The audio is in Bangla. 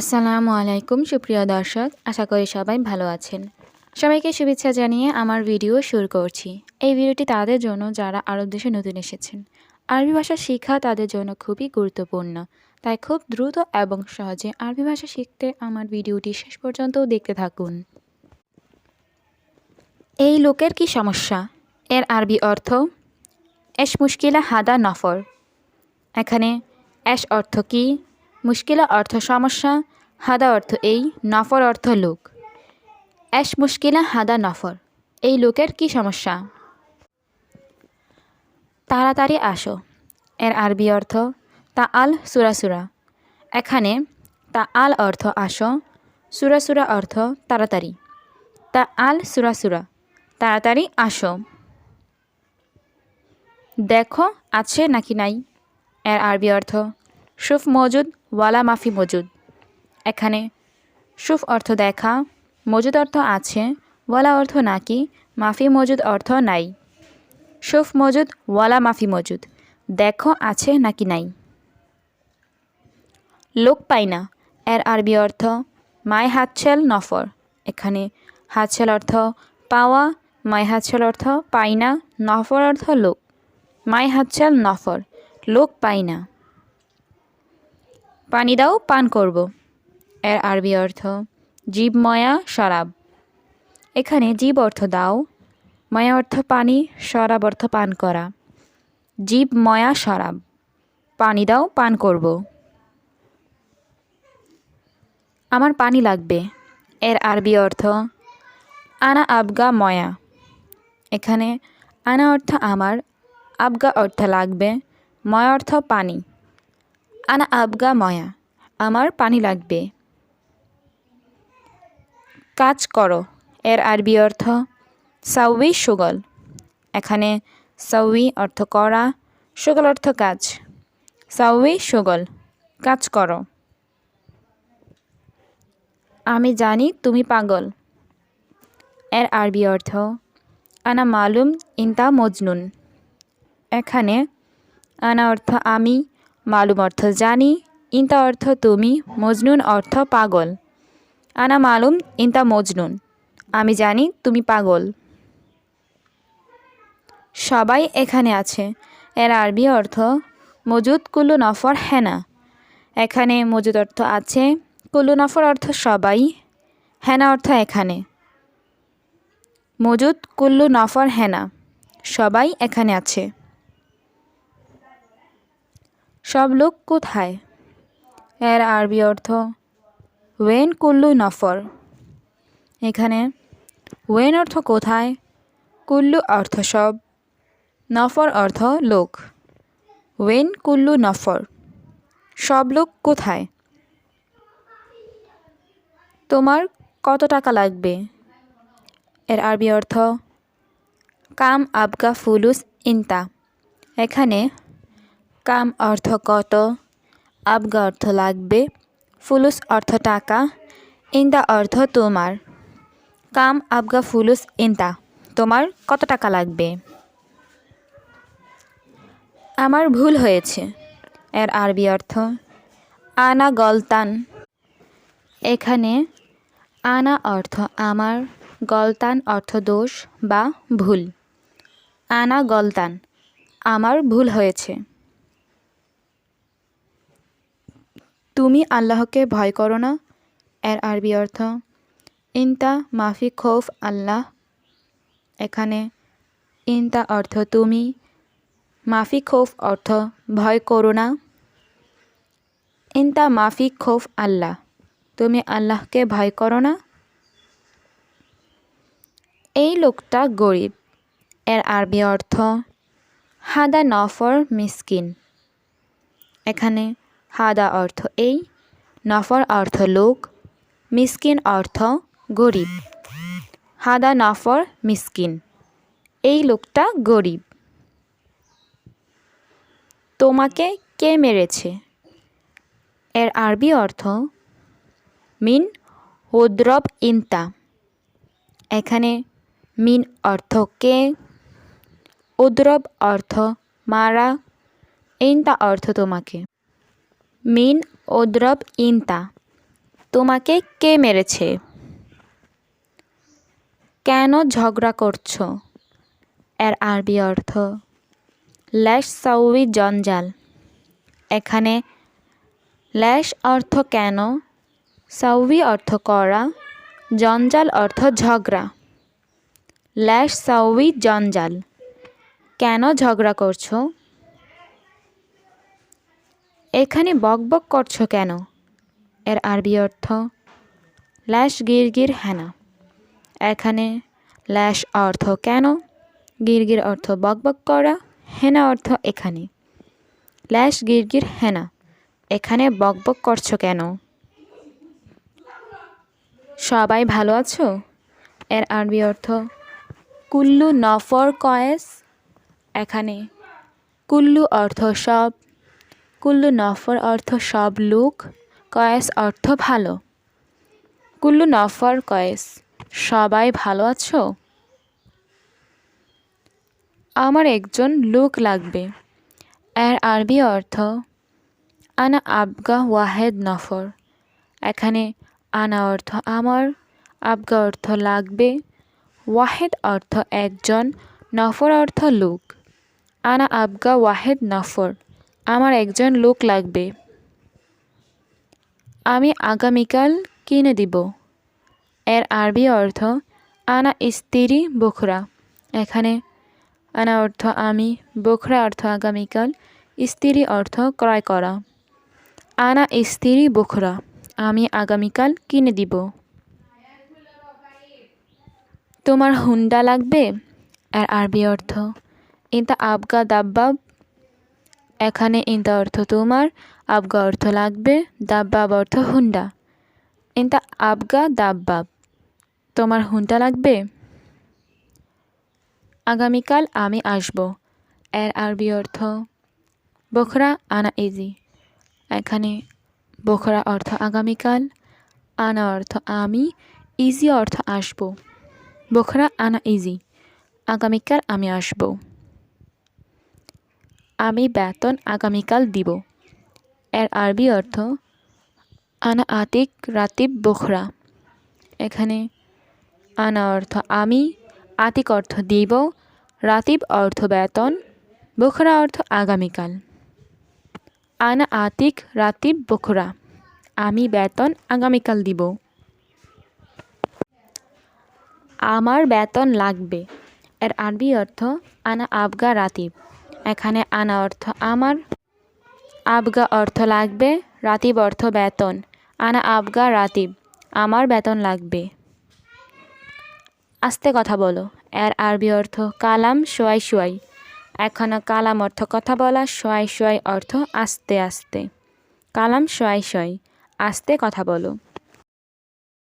আসসালামু আলাইকুম, সুপ্রিয় দর্শক। আশা করি সবাই ভালো আছেন। সবাইকে শুভেচ্ছা জানিয়ে আমার ভিডিও শুরু করছি। এই ভিডিওটি তাদের জন্য যারা আরব দেশে নতুন এসেছেন। আরবি ভাষা শেখা তাদের জন্য খুবই গুরুত্বপূর্ণ। তাই খুব দ্রুত এবং সহজে আরবি ভাষা শিখতে আমার ভিডিওটি শেষ পর্যন্ত দেখতে থাকুন। এই লোকের কি সমস্যা? এর আরবি অর্থ এস মুশকিলা হাদা নফর এখানে অ্যাশ অর্থ কি? মুশকিলা অর্থ সমস্যা, হাদা অর্থ এই, নফর অর্থ লোক। অ্যাশ মুশকিলা হাদা নফর, এই লোকের কি সমস্যা? তাড়াতাড়ি আসো, এর আরবি অর্থ তা আল সুরাসুরা এখানে তা আল অর্থ আসো সুরাসুরা অর্থ তাড়াতাড়ি। তা আল সুরাসুরা তাড়াতাড়ি আসো। দেখো, আছে নাকি নাই? এর আরবি অর্থ সুফ মজুদ, ওয়ালা মাফি মজুদ। এখানে সুফ অর্থ দেখা, মজুদ অর্থ আছে, ওয়ালা অর্থ নাকি, মাফি মজুদ অর্থ নাই। সুফ মজুদ, ওয়ালা মাফি মজুদ, দেখো আছে নাকি নাই। লোক পাই না, এর আরবি অর্থ মাই হাতছেল নফর। এখানে হাতছেল অর্থ পাওয়া মাই হাতছেল অর্থ পাই না, নফর অর্থ লোক। মাই হাতছেল নফর, লোক পাই না। পানি দাও, পান করব। এর আরবি অর্থ, জীব ময়া, শরাব। এখানে জীব অর্থ দাও, ময়া অর্থ পানি, শরাব অর্থ পান করা। জীব ময়া, শরাব। পানি দাও, পান করব। আমার পানি লাগবে। এর আরবি অর্থ, আনা আবগা ময়া। এখানে আনা অর্থ আমার, আবগা অর্থ লাগবে, ময়া অর্থ পানি। আনা আবগা ময়া, আমার পানি লাগবে। কাজ করো, এর আরবি অর্থ সাউই সুগল। এখানে সাউই অর্থ করা, সুগল অর্থ কাজ। সাউই সুগল, কাজ করো। আমি জানি তুমি পাগল। এর আরবি অর্থ, আনা মালুম ইনতা মজনুন। এখানে আনা অর্থ আমি মালুম অর্থ জানি, ইনতা অর্থ তুমি, মজনুন অর্থ পাগল। আনা মালুম, ইনতা মজনুন। আমি জানি তুমি পাগল। সবাই এখানে আছে। এর আরবি অর্থ, মজুদ কুল্লু নফর হেনা। এখানে মজুদ অর্থ আছে, কুল্লু নফর অর্থ সবাই, হেনা অর্থ এখানে। মজুদ কুল্লু নফর হেনা। সবাই এখানে আছে। সব লোক কোথায়? এর আরবি অর্থ ওয়েন কুল্লু নফর। এখানে ওয়েন অর্থ কোথায়? কুল্লু অর্থ সব, নফর অর্থ লোক। ওয়েন কুল্লু নফর? সব লোক কোথায়? তোমার কত টাকা লাগবে? এর আরবি অর্থ, কাম আবগা ফুলুস ইনতা। এখানে কাম অর্থ কত? আবগা অর্থ লাগবে। ফুলুস অর্থ টাকা। ইন্দা অর্থ তোমার। কাম, আবগা, ফুলুস ইনতা তোমার কত টাকা লাগবে? আমার ভুল হয়েছে। এর আরবি অর্থ, আনা গলতান। এখানে আনা অর্থ আমার, গলতান অর্থ দোষ বা ভুল। আনা গলতান। আমার ভুল হয়েছে। তুমি আল্লাহকে ভয় করো না, এর আরবি অর্থ, ইনতা মাফি খৌফ আল্লাহ। এখানে ইনতা অর্থ তুমি, মাফি খৌফ অর্থ ভয় করো না। ইনতা মাফি খৌফ আল্লাহ। তুমি আল্লাহকে ভয় করো না। এই লোকটা গরিব, এর আরবি অর্থ, হাদা নফর মিসকিন। এখানে হাদা অর্থ এই, নফর অর্থ লোক, মিসকিন অর্থ গরিব। হাদা নফর, মিসকিন, এই লোকটা গরিব। তোমাকে কে মেরেছে? এর আরবি অর্থ মিন হুদ্রব ইনতা। এখানে মিন অর্থ কে উদ্রব অর্থ মারা, ইনতা অর্থ তোমাকে। মিন ওদ্রব ইনতা। তোমাকে কে মেরেছে? কেন ঝগড়া করছ? এর আরবি অর্থ ল্যাশ সাউই জঞ্জাল। এখানে ল্যাশ অর্থ কেন সাউই অর্থ করা, জঞ্জাল অর্থ ঝগড়া। ল্যাশ সাউই জঞ্জাল। কেন ঝগড়া করছ? এখানে বকবক করছ কেন? এর আরবি অর্থ ল্যাশ গিরগির হেনা। এখানে ল্যাশ অর্থ কেন? গিরগির অর্থ বকবক করা, হেনা অর্থ এখানে। ল্যাশ গিরগির হেনা। এখানে বকবক করছ কেন? সবাই ভালো আছো? এর আরবি অর্থ, কুল্লু নফর কয়েস। এখানে, কুল্লু অর্থ সব। কুল্লু নফর অর্থ সব লোক, কয়েস অর্থ ভালো। কুল্লু নফর, কয়েস, সবাই ভালো আছো? আমার একজন লোক লাগবে, এর আরবি অর্থ, আনা আবগা ওয়াহেদ নফর। এখানে আনা অর্থ আমার, আবগা অর্থ লাগবে, ওয়াহেদ অর্থ একজন, নফর অর্থ লোক। আনা আবগা ওয়াহেদ নফর। আমার একজন লোক লাগবে। আমি আগামীকাল কিনে দিব। এর আরবি অর্থ, আনা স্ত্রী বখরা। এখানে, আনা অর্থ, আমি। বখরা অর্থ, আগামীকাল। স্ত্রী অর্থ, ক্রয় করা। আনা স্ত্রী বখরা। আমি আগামীকাল কিনে দিব। তোমার হুন্ডা লাগবে? এর আরবি অর্থ, ইন্তা আবগা দাব্বাব এখানে ইন্তা অর্থ তোমার, আবগা অর্থ লাগবে, দাব্বাব অর্থ হুন্ডা। ইন্তা আবগা, দাব্বাব। তোমার হুন্ডা লাগবে? আগামীকাল আমি আসব। এর আরবি অর্থ, বখরা আনা ইজি। এখানে বখরা অর্থ আগামীকাল, আনা অর্থ আমি, ইজি অর্থ আসব। বখরা আনা ইজি। আগামীকাল আমি আসব। আমি বেতন আগামীকাল দিব। এর আরবি অর্থ, আনা আতিক রাতিব বখরা। এখানে আনা অর্থ, আমি আতিক অর্থ দিব, রাতিব অর্থ বেতন, বখরা অর্থ আগামীকাল। আনা আতিক রাতিব বখরা, আমি বেতন আগামীকাল দিব। আমার বেতন লাগবে। এর আরবি অর্থ, আনা আবগা রাতিব। এখানে আনা অর্থ আমার, আবগা অর্থ লাগবে, রাতিব অর্থ বেতন, আনা আবগা রাতিব, আমার বেতন লাগবে। আস্তে কথা বলো, এর আরবি অর্থ কালাম, শোয়াই শোয়াই। এখানে কালাম অর্থ কথা বলা, শোয়াই শোয়াই অর্থ আস্তে আস্তে। কালাম, শোয়াই শোয়াই, আস্তে কথা বলো।